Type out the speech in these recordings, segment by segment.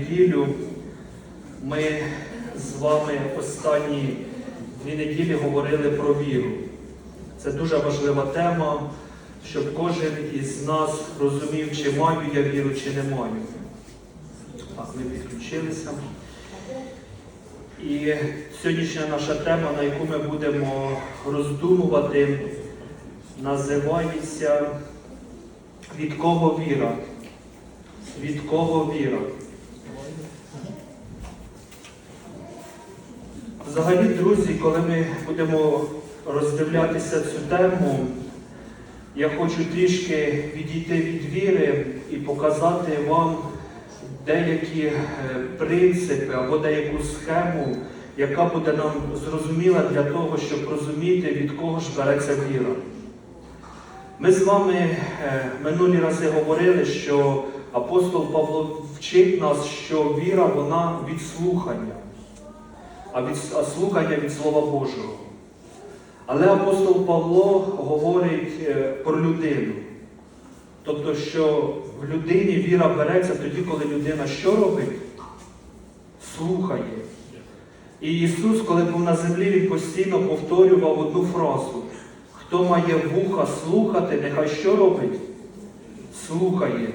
неділю ми з вами останні дві неділі говорили про віру. Це дуже важлива тема, щоб кожен із нас розумів, чи маю я віру, чи не маю. Так, ми підключилися. І сьогоднішня наша тема, на яку ми будемо роздумувати, називається Від кого віра? Від кого віра? Взагалі, друзі, коли ми будемо роздивлятися цю тему, я хочу трішки відійти від віри і показати вам деякі е, принципи або деяку схему, яка буде нам зрозуміла для того, щоб розуміти, від кого ж береться віра. Ми з вами е, минулі рази говорили, що апостол Павло вчить нас, що віра вона від слухання, а, від, а слухання від Слова Божого. Але апостол Павло говорить е, про людину. Тобто, що в людині віра береться тоді, коли людина що робить? Слухає. І Ісус, коли був на землі, Він постійно повторював одну фразу. Хто має вуха слухати, нехай що робить? Слухає.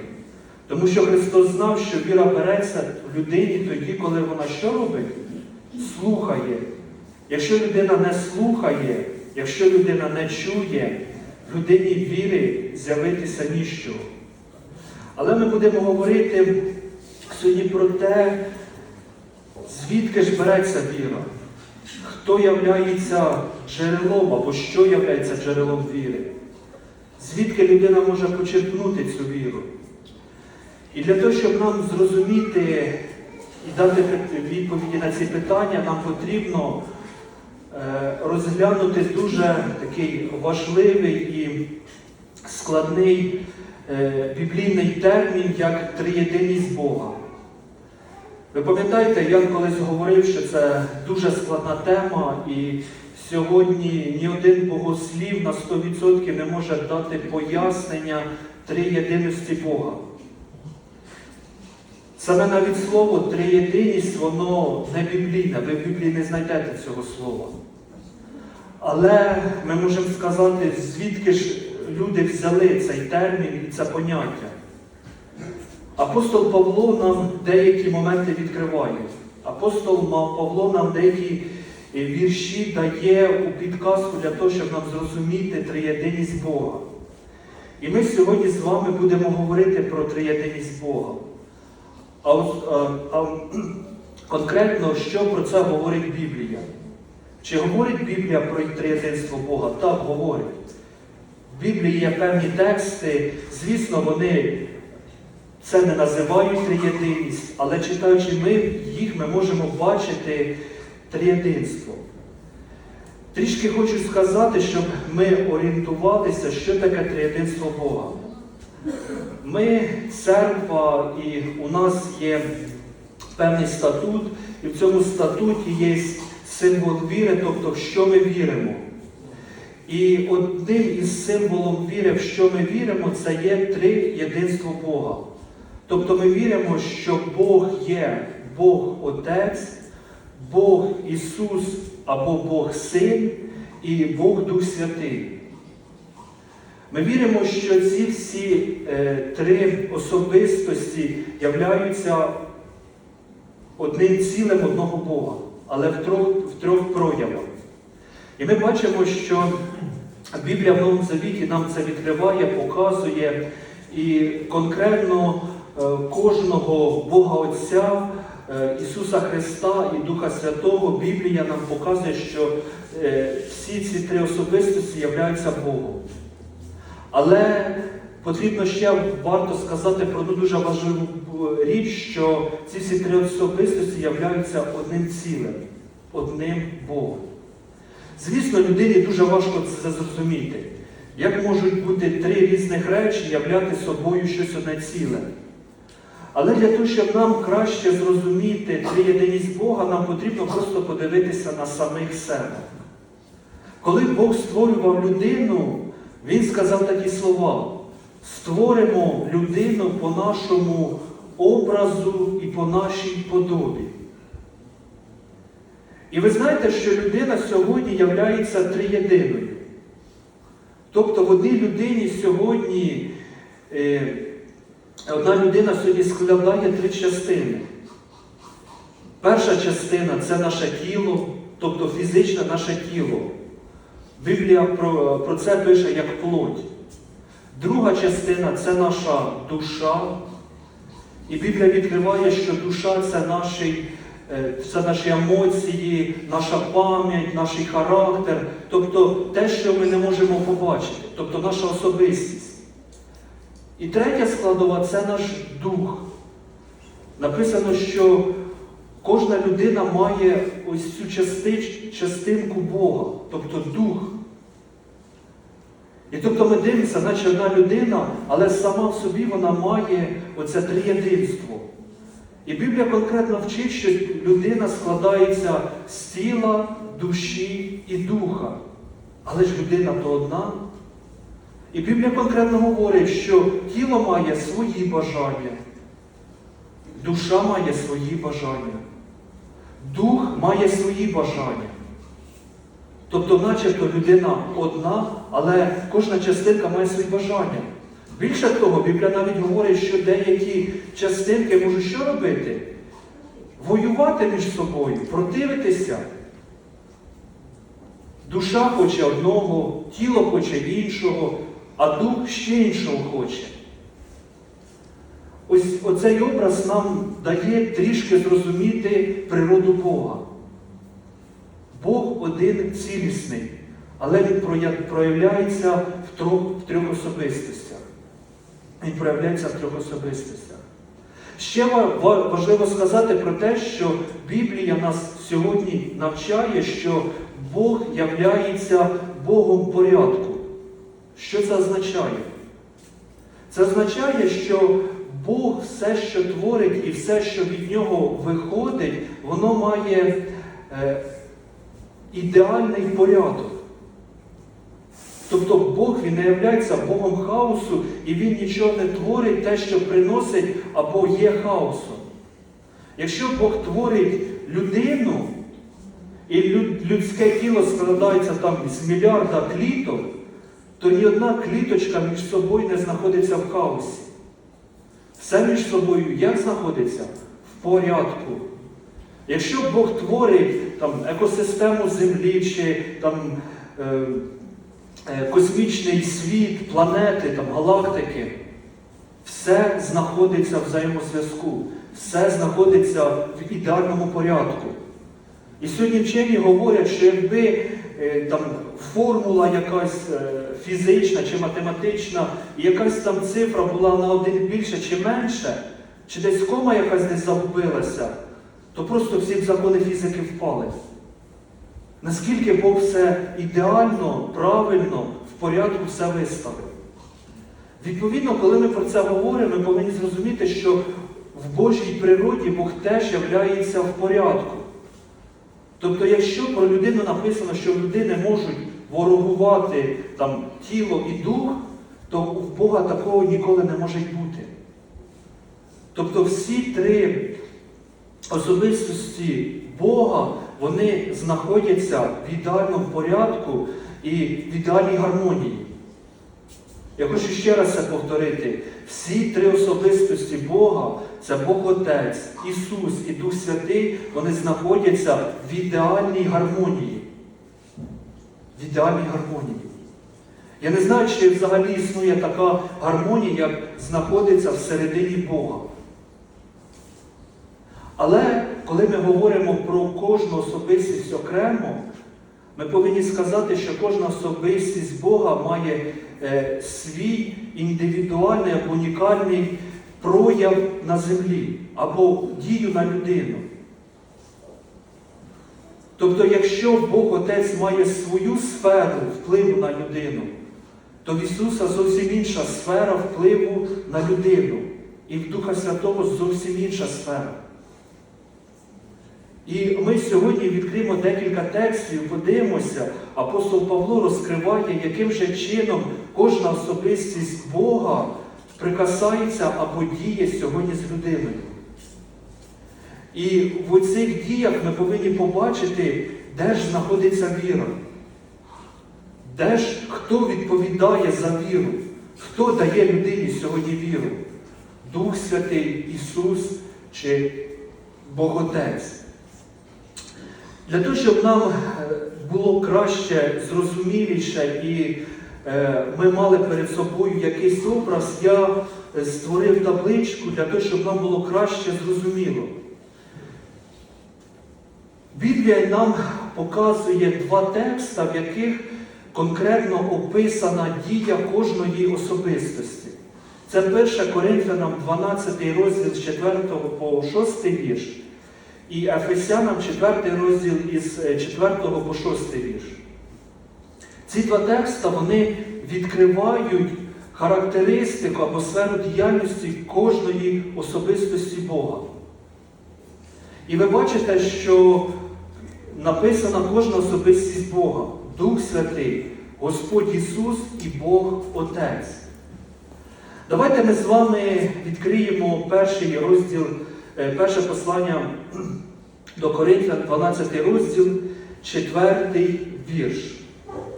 Тому що Христос знав, що віра береться в людині тоді, коли вона що робить? Слухає. Якщо людина не слухає, якщо людина не чує, людині віри з'явитися ніщо. Але ми будемо говорити сьогодні про те, звідки ж береться віра, хто являється джерелом або що являється джерелом віри, звідки людина може почерпнути цю віру. І для того, щоб нам зрозуміти і дати відповіді на ці питання, нам потрібно е, розглянути дуже такий важливий і складний е, біблійний термін, як триєдиність Бога. Ви пам'ятаєте, я колись говорив, що це дуже складна тема, і сьогодні ні один богослів на 100% не може дати пояснення триєдиності Бога. Саме навіть слово триєдиність, воно не біблійне, ви в Біблії не знайдете цього слова. Але ми можемо сказати, звідки ж люди взяли цей термін і це поняття. Апостол Павло нам деякі моменти відкриває. Апостол Павло нам деякі вірші дає у підказку для того, щоб нам зрозуміти триєдиність Бога. І ми сьогодні з вами будемо говорити про триєдиність Бога. А, а, конкретно, що про це говорить Біблія? Чи говорить Біблія про триєдинство Бога? Так, говорить. В Біблії є певні тексти, звісно, вони це не називають триєдиність, але читаючи ми їх, ми можемо бачити триєдинство. Трішки хочу сказати, щоб ми орієнтувалися, що таке триєдинство Бога. Ми церква, і у нас є певний статут, і в цьому статуті є символ віри, тобто в що ми віримо. І одним із символом віри, в що ми віримо, це є три єдинство Бога. Тобто ми віримо, що Бог є Бог Отець, Бог Ісус або Бог Син і Бог Дух Святий. Ми віримо, що ці всі е, три особистості являються одним цілим одного Бога, але в трьох, в трьох проявах. І ми бачимо, що Біблія в Новому Завіті нам це відкриває, показує і конкретно е, кожного Бога Отця, е, Ісуса Христа і Духа Святого Біблія нам показує, що е, всі ці три особистості являються Богом. Але потрібно ще варто сказати про одну дуже важливу річ, що ці всі три особистості являються одним цілим, одним Богом. Звісно, людині дуже важко це зрозуміти. Як можуть бути три різних речі являти собою щось одне ціле? Але для того, щоб нам краще зрозуміти триєдиність Бога, нам потрібно просто подивитися на самих себе. Коли Бог створював людину, Він сказав такі слова: створимо людину по нашому образу і по нашій подобі. І ви знаєте, що людина сьогодні являється триєдиною. Тобто в одній людині сьогодні, е, одна людина сьогодні складає три частини. Перша частина це наше тіло, тобто фізичне наше тіло. Біблія про, про це пише як плоть. Друга частина це наша душа. І Біблія відкриває, що душа це наші, е, це наші емоції, наша пам'ять, наш характер, тобто те, що ми не можемо побачити, тобто наша особистість. І третя складова це наш дух. Написано, що кожна людина має ось цю частинку Бога, тобто дух. І тобто ми дивимося, наче одна людина, але сама в собі вона має оце триєдинство. І Біблія конкретно вчить, що людина складається з тіла, душі і духа. Але ж людина то одна. І Біблія конкретно говорить, що тіло має свої бажання, душа має свої бажання, дух має свої бажання. Тобто, начебто людина одна, але кожна частинка має свої бажання. Більше того, Біблія навіть говорить, що деякі частинки можуть що робити? Воювати між собою, противитися. Душа хоче одного, тіло хоче іншого, а дух ще іншого хоче. Ось оцей образ нам дає трішки зрозуміти природу Бога. Бог один цілісний, але Він проявляється в трьох, в трьох особистостях. Він проявляється в трьох особистостях. Ще ва- ва- важливо сказати про те, що Біблія нас сьогодні навчає, що Бог являється Богом порядку. Що це означає? Це означає, що Бог все, що творить і все, що від нього виходить, воно має е, ідеальний порядок. Тобто Бог він не являється Богом хаосу, і Він нічого не творить те, що приносить або є хаосом. Якщо Бог творить людину, і людське тіло складається там з мільярда кліток, то ні одна кліточка між собою не знаходиться в хаосі. Все між собою як знаходиться? В порядку. Якщо Бог творить там, екосистему Землі чи там, е, е, космічний світ, планети, там, галактики, все знаходиться в взаємозв'язку, все знаходиться в ідеальному порядку. І сьогодні вчені говорять, що якби е, там формула якась е, фізична чи математична, якась там цифра була на один більше чи менше, чи десь кома якась десь загубилася, то просто всі закони фізики впали. Наскільки Бог все ідеально, правильно, в порядку все виставив. Відповідно, коли ми про це говоримо, ми повинні зрозуміти, що в Божій природі Бог теж являється в порядку. Тобто, якщо про людину написано, що людини можуть ворогувати там, тіло і дух, то в Бога такого ніколи не може й бути. Тобто всі три особистості Бога, вони знаходяться в ідеальному порядку і в ідеальній гармонії. Я хочу ще раз це повторити. Всі три особистості Бога це Бог Отець, Ісус і Дух Святий, вони знаходяться в ідеальній гармонії. В ідеальній гармонії. Я не знаю, чи взагалі існує така гармонія, як знаходиться всередині Бога. Але коли ми говоримо про кожну особистість окремо, ми повинні сказати, що кожна особистість Бога має е, свій індивідуальний або унікальний прояв на землі або дію на людину. Тобто, якщо Бог Отець має свою сферу впливу на людину, то в Ісуса зовсім інша сфера впливу на людину. І в Духа Святого зовсім інша сфера. І ми сьогодні відкриємо декілька текстів, подивимося, апостол Павло розкриває, яким же чином кожна особистість Бога прикасається або діє сьогодні з людиною. І в цих діях ми повинні побачити, де ж знаходиться віра. Де ж хто відповідає за віру? Хто дає людині сьогодні віру? Дух Святий, Ісус чи Боготець? Для того, щоб нам е, було краще, зрозуміліше і е, ми мали перед собою якийсь образ, я е, створив табличку для того, щоб нам було краще зрозуміло. Біблія нам показує два текста, в яких конкретно описана дія кожної особистості. Це 1 Коринфянам 12 розділ з 4 по 6 вірш, і Ефесянам 4 розділ із 4 по 6 вірш. Ці два текста вони відкривають характеристику або сферу діяльності кожної особистості Бога. І ви бачите, що написана кожна особистість Бога, Дух Святий, Господь Ісус і Бог Отець. Давайте ми з вами відкриємо перший розділ, е, перше послання до Коринфян, 12 розділ, 4 вірш.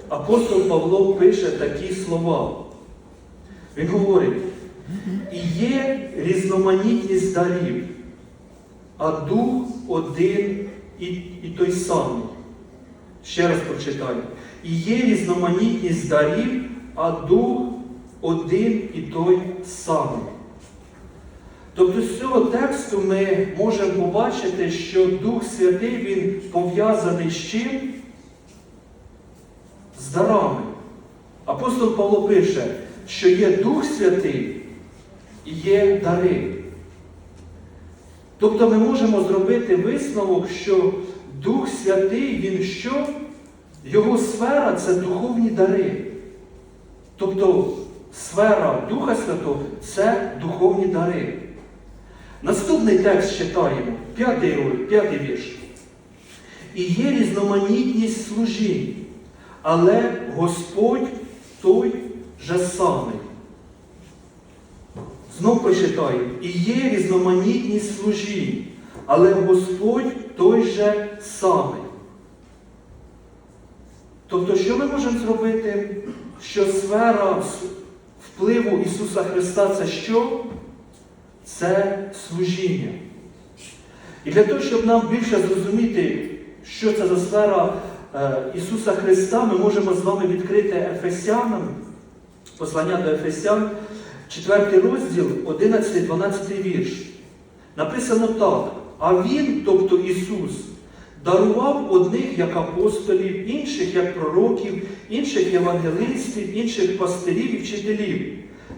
Апостол Павло пише такі слова. Він говорить, і є різноманітність дарів, а дух один і, і той самий. Ще раз прочитаю. І є різноманітність дарів, а дух один і той самий. Тобто з цього тексту ми можемо побачити, що Дух Святий він пов'язаний з чим? З дарами. Апостол Павло пише, що є Дух Святий і є дари. Тобто ми можемо зробити висновок, що Дух Святий, він що? Його сфера це духовні дари. Тобто сфера Духа Святого це духовні дари. Наступний текст читаємо, п'ятий, п'ятий вірш. І є різноманітність служінь, але Господь той же самий. Знов прочитаю. І є різноманітність служінь, але Господь той же самий. Тобто, що ми можемо зробити? Що сфера впливу Ісуса Христа це що? Це служіння. І для того, щоб нам більше зрозуміти, що це за сфера е, Ісуса Христа, ми можемо з вами відкрити Ефесянам, послання до Ефесян, 4 розділ, 11-12 вірш. Написано так. А Він, тобто Ісус, дарував одних як апостолів, інших як пророків, інших євангелистів, інших пастирів і вчителів,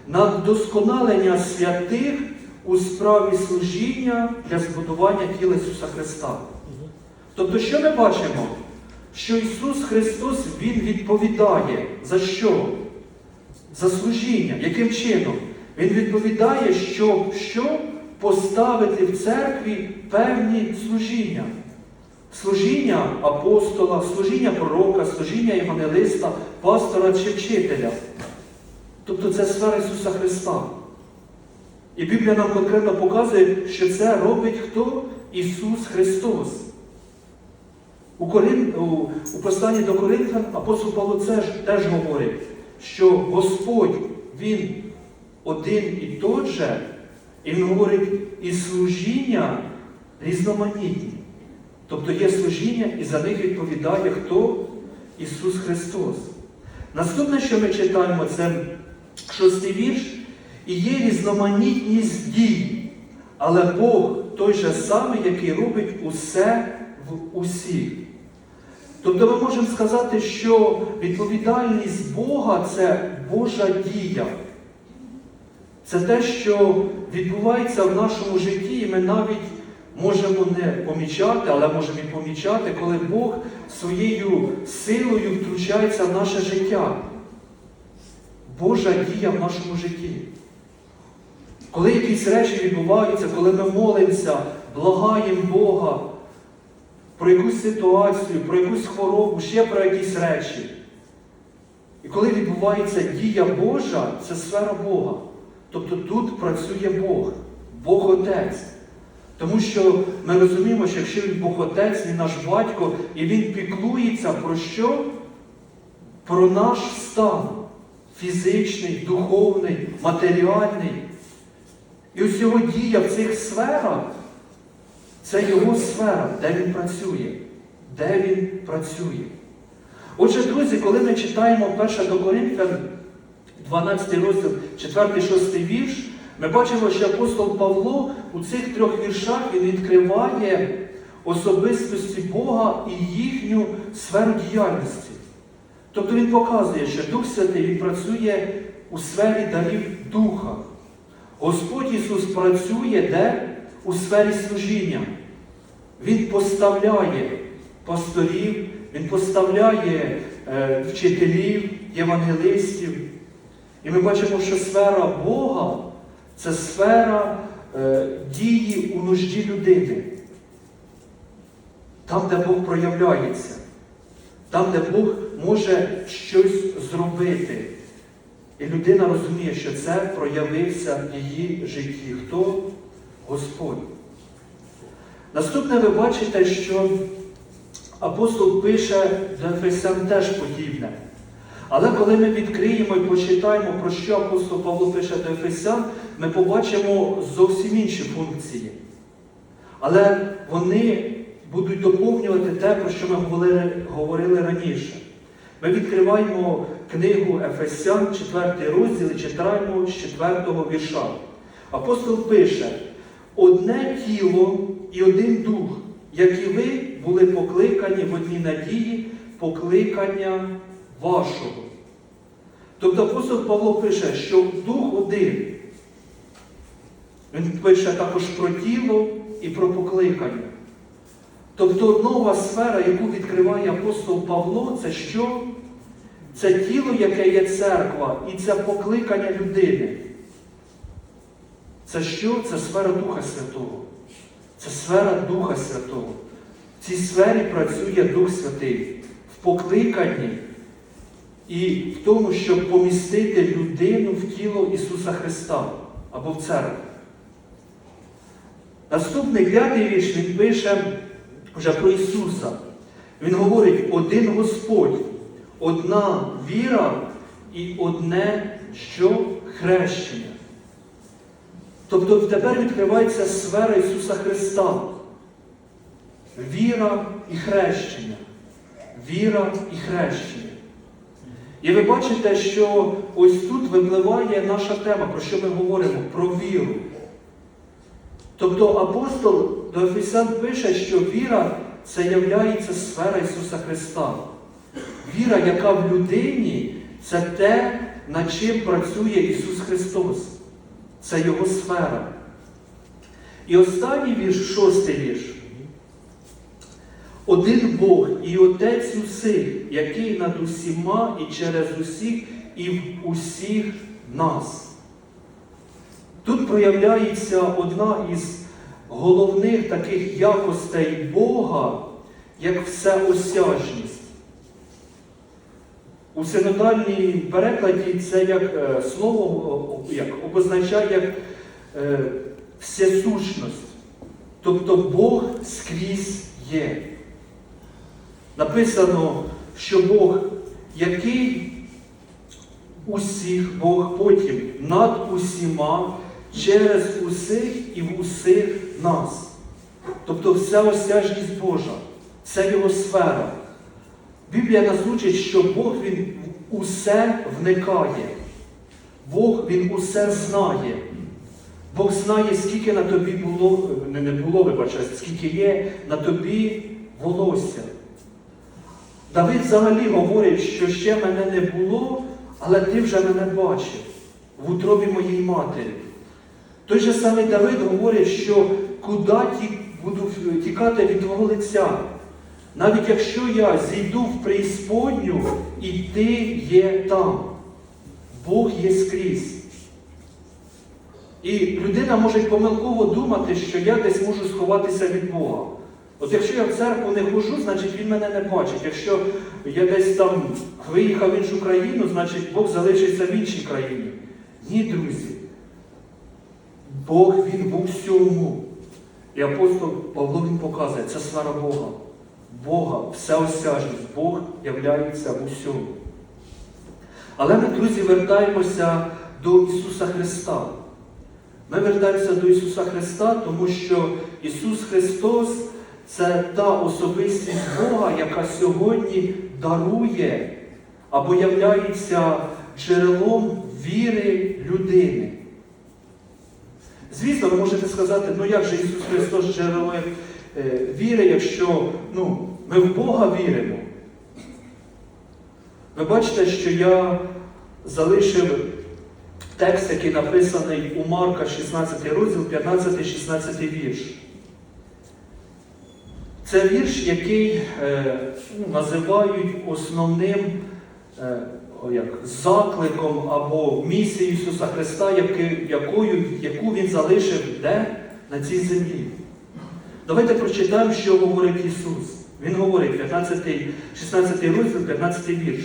на вдосконалення святих у справі служіння для збудування тіла Ісуса Христа. Тобто, що ми бачимо? Що Ісус Христос Він відповідає за що? За служіння. Яким чином? Він відповідає, щоб що поставити в церкві певні служіння. Служіння апостола, служіння пророка, служіння євангелиста, пастора чи вчителя. Тобто це сфера Ісуса Христа. І Біблія нам конкретно показує, що це робить хто? Ісус Христос. У, Корин... у... посланні до Коринфян апостол Павло це теж говорить, що Господь, Він один і той же, і Він говорить, і служіння різноманітні. Тобто є служіння, і за них відповідає хто? Ісус Христос. Наступне, що ми читаємо, це шостий вірш. І є різноманітність дій, але Бог той же самий, який робить усе в усіх. Тобто ми можемо сказати, що відповідальність Бога це Божа дія. Це те, що відбувається в нашому житті, і ми навіть можемо не помічати, але можемо і помічати, коли Бог своєю силою втручається в наше життя. Божа дія в нашому житті. Коли якісь речі відбуваються, коли ми молимося, благаємо Бога про якусь ситуацію, про якусь хворобу, ще про якісь речі. І коли відбувається дія Божа, це сфера Бога. Тобто тут працює Бог, Бог Отець. Тому що ми розуміємо, що якщо він Бог Отець, він наш батько, і він піклується про що? Про наш стан фізичний, духовний, матеріальний. І ось його дія в цих сферах це його сфера, де він працює. Де він працює. Отже, друзі, коли ми читаємо 1 до Коринфян, 12 розділ, 4-6 вірш, ми бачимо, що апостол Павло у цих трьох віршах він відкриває особистості Бога і їхню сферу діяльності. Тобто він показує, що Дух Святий він працює у сфері дарів Духа. Господь Ісус працює де? У сфері служіння. Він поставляє пасторів, Він поставляє е, вчителів, євангелистів. І ми бачимо, що сфера Бога це сфера е, дії у нужді людини. Там, де Бог проявляється, там, де Бог може щось зробити. І людина розуміє, що це проявився в її житті. Хто? Господь. Наступне ви бачите, що апостол пише до Ефесян теж подібне. Але коли ми відкриємо і почитаємо, про що апостол Павло пише до Ефесян, ми побачимо зовсім інші функції. Але вони будуть доповнювати те, про що ми говорили, раніше. Ми відкриваємо книгу Ефесян, 4 розділ, читаємо з 4 вірша. Апостол пише: одне тіло і один дух, як і ви були покликані в одній надії покликання вашого. Тобто апостол Павло пише, що дух один. Він пише також про тіло і про покликання. Тобто нова сфера, яку відкриває апостол Павло, це що? Це тіло, яке є церква, і це покликання людини. Це що? Це сфера Духа Святого. Це сфера Духа Святого. В цій сфері працює Дух Святий в покликанні і в тому, щоб помістити людину в тіло Ісуса Христа або в церкву. Наступний п'ятий вірш він пише вже про Ісуса. Він говорить, один Господь, одна віра і одне що хрещення. Тобто тепер відкривається сфера Ісуса Христа. Віра і хрещення. Віра і хрещення. І ви бачите, що ось тут випливає наша тема, про що ми говоримо, про віру. Тобто апостол до Ефесян пише, що віра це являється сфера Ісуса Христа. Віра, яка в людині, це те, над чим працює Ісус Христос. Це Його сфера. І останній вірш, шостий вірш. Один Бог і Отець усіх, який над усіма і через усіх, і в усіх нас. Тут проявляється одна із головних таких якостей Бога, як всеосяжність. У синодальній перекладі це як е, слово як, обозначає як е, всесущність. Тобто Бог скрізь є. Написано, що Бог, який усіх Бог потім над усіма, через усіх і в усіх нас. Тобто вся осяжність Божа, це Його сфера. Біблія нас учить, що Бог Він усе вникає. Бог Він усе знає. Бог знає, скільки на тобі було, не, не було, вибачайте, скільки є на тобі волосся. Давид взагалі говорить, що ще мене не було, але ти вже мене бачив в утробі моєї матері. Той же самий Давид говорить, що куди буду тікати від твого лиця. Навіть якщо я зійду в преісподню, і ти є там. Бог є скрізь. І людина може помилково думати, що я десь можу сховатися від Бога. От якщо я в церкву не хожу, значить він мене не бачить. Якщо я десь там виїхав в іншу країну, значить Бог залишиться в іншій країні. Ні, друзі. Бог Він був всьому. І апостол Павло він показує, це слава Бога. Бога, всеосяжність, Бог являється усьому. Але ми, друзі, вертаємося до Ісуса Христа. Ми вертаємося до Ісуса Христа, тому що Ісус Христос це та особистість Бога, яка сьогодні дарує або являється джерелом віри людини. Звісно, ви можете сказати, ну як же Ісус Христос джерело е, віри, якщо ну, ми в Бога віримо. Ви бачите, що я залишив текст, який написаний у Марка 16 розділ, 15-16 вірш. Це вірш, який е, ну, називають основним е, як, закликом або місією Ісуса Христа, якою, яку Він залишив де? На цій землі. Давайте прочитаємо, що говорить Ісус. Він говорить, 15, 16 розділ, 15 вірш.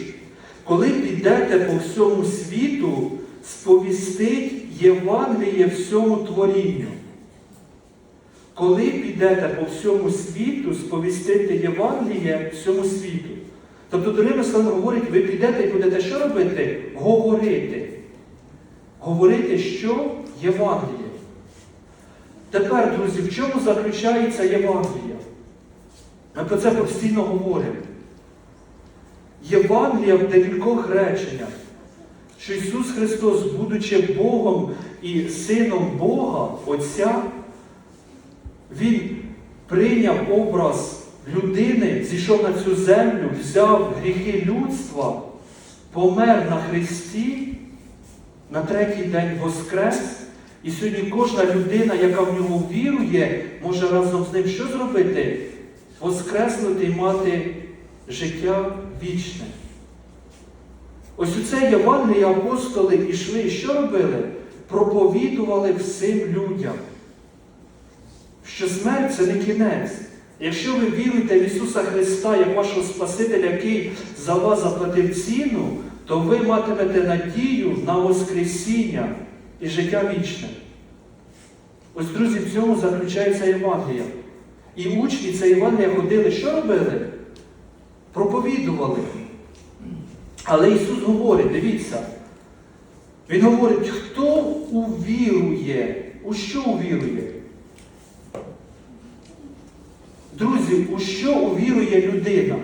Коли підете по всьому світу, сповістить Євангеліє всьому творінню. Коли підете по всьому світу, сповістити Євангеліє всьому світу. Тобто, другими словами говорить, ви підете і будете що робити? Говорити. Говорити, що Євангеліє. Тепер, друзі, в чому заключається Євангелія? Ми про це постійно говоримо. Євангелія в декількох реченнях, що Ісус Христос, будучи Богом і Сином Бога, Отця, Він прийняв образ людини, зійшов на цю землю, взяв гріхи людства, помер на Христі, на третій день воскрес. І сьогодні кожна людина, яка в нього вірує, може разом з ним що зробити? Воскреснути і мати життя вічне. Ось у це Євангеліє апостоли і що робили? Проповідували всім людям, що смерть це не кінець. Якщо ви віруєте в Ісуса Христа як вашого Спасителя, який за вас заплатив ціну, то ви матимете надію на Воскресіння і життя вічне. Ось, друзі, в цьому заключається Євангелія. І учні це Євангелія ходили, що робили? Проповідували. Але Ісус говорить, дивіться, Він говорить, хто увірує? У що увірує? Друзі, у що увірує людина?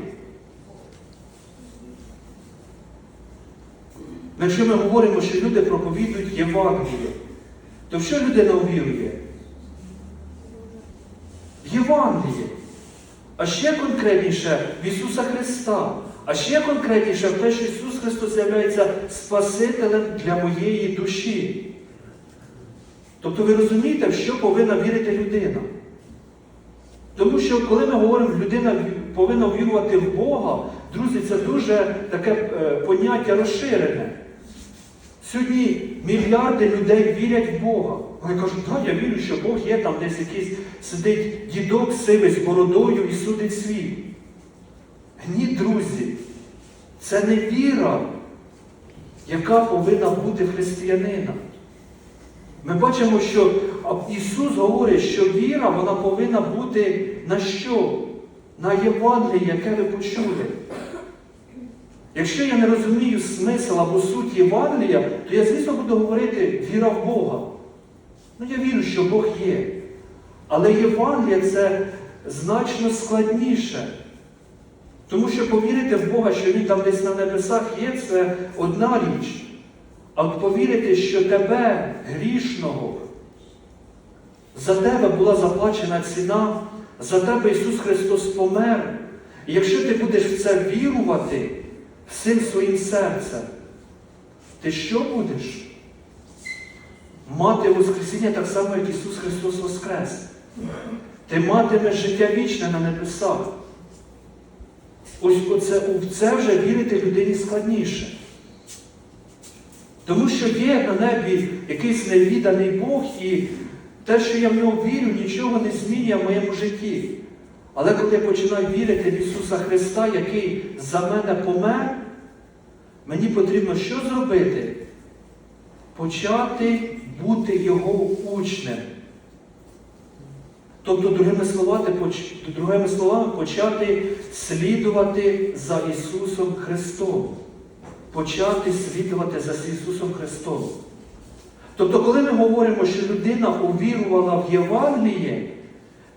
Якщо ми говоримо, що люди проповідують Євангеліє, то в що людина увірує? В Євангеліє. А ще конкретніше в Ісуса Христа. А ще конкретніше в те, що Ісус Христос являється Спасителем для моєї душі. Тобто ви розумієте, в що повинна вірити людина? Тому що коли ми говоримо, людина повинна вірувати в Бога, друзі, це дуже таке е, поняття розширене. Сьогодні мільярди людей вірять в Бога. Вони кажуть, так, я вірю, що Бог є там десь якийсь сидить дідок сивий з бородою і судить світ. Ні, друзі, це не віра, яка повинна бути християнина. Ми бачимо, що Ісус говорить, що віра вона повинна бути на що? На Євангелії, яке ви почули. Якщо я не розумію смисл або суть Євангелія, то я, звісно, буду говорити віра в Бога. Ну, я вірю, що Бог є. Але Євангелія це значно складніше. Тому що повірити в Бога, що Він там десь на небесах є, це одна річ. А от повірити, що тебе, грішного, за тебе була заплачена ціна, за тебе Ісус Христос помер. І якщо ти будеш в це вірувати всім своїм серцем, ти що будеш? Мати Воскресіння так само, як Ісус Христос Воскрес. Ти матимеш життя вічне на небесах. Ось оце, в це вже вірити людині складніше. Тому що є на небі якийсь невіданий Бог, і те, що я в нього вірю, нічого не змінює в моєму житті. Але коли я починаю вірити в Ісуса Христа, який за мене помер, мені потрібно що зробити? Почати бути його учнем. Тобто, другими словами, другими словами, почати слідувати за Ісусом Христом. Почати слідувати за Ісусом Христом. Тобто, коли ми говоримо, що людина увірувала в Євангеліє,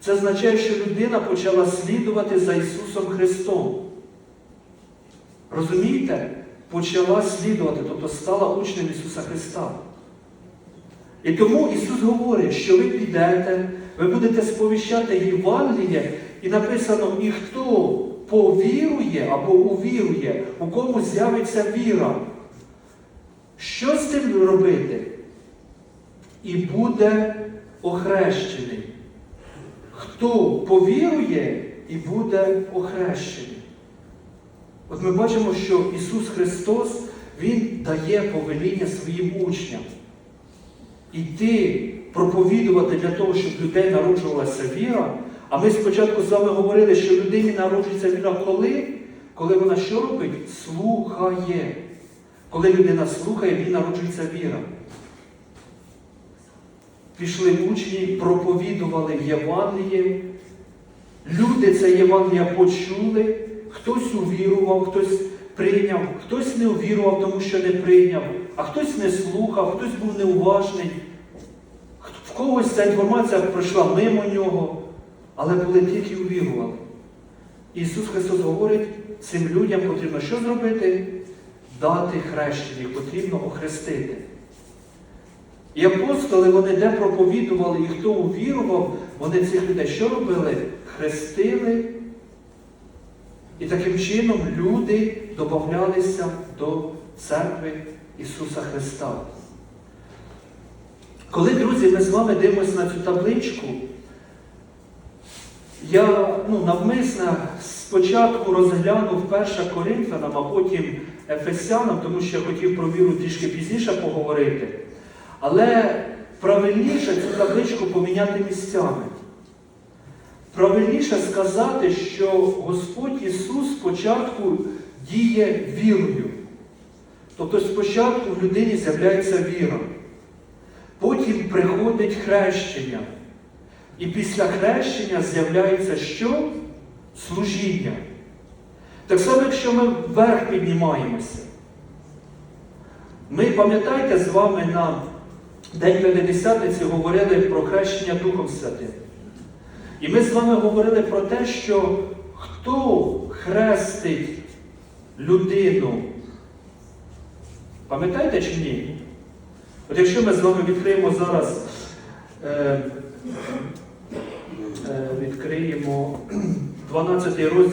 це означає, що людина почала слідувати за Ісусом Христом. Розумієте? Почала слідувати, тобто стала учнем Ісуса Христа. І тому Ісус говорить, що ви підете, ви будете сповіщати Євангеліє, і написано, і хто повірує або увірує, у кому з'явиться віра. Що з цим робити? І буде охрещений. Хто повірує і буде охрещений. От ми бачимо, що Ісус Христос, Він дає повеління своїм учням. Іти проповідувати для того, щоб людей народжувалася віра. А ми спочатку з вами говорили, що людині народжується віра коли? Коли вона що робить? Слухає. Коли людина слухає, ній народжується віра. Пішли учні, проповідували Євангеліє. Люди це Євангелія почули, хтось увірував, хтось прийняв, хтось не увірував, тому що не прийняв, а хтось не слухав, хтось був неуважний. В когось ця інформація пройшла мимо нього, але були ті, які увірували. Ісус Христос говорить, цим людям потрібно що зробити? Дати хрещення, потрібно охрестити. І апостоли, вони де проповідували, і хто увірував, вони цих людей що робили? Хрестили. І таким чином люди додавалися до церкви Ісуса Христа. Коли, друзі, ми з вами дивимося на цю табличку, я ну, навмисно спочатку розглянув 1 Коринфянам, а потім Ефесянам, тому що я хотів про віру трішки пізніше поговорити. Але правильніше цю табличку поміняти місцями. Правильніше сказати, що Господь Ісус спочатку діє вірою. Тобто спочатку в людині з'являється віра. Потім приходить хрещення. І після хрещення з'являється що? Служіння. Так само, якщо ми вверх піднімаємося. Ми пам'ятаєте з вами на День П'ятидесятниці говорили про хрещення Духом Святим. І ми з вами говорили про те, що хто хрестить людину, пам'ятаєте чи ні? От якщо ми з вами відкриємо зараз, е, е, відкриємо 12 розділ.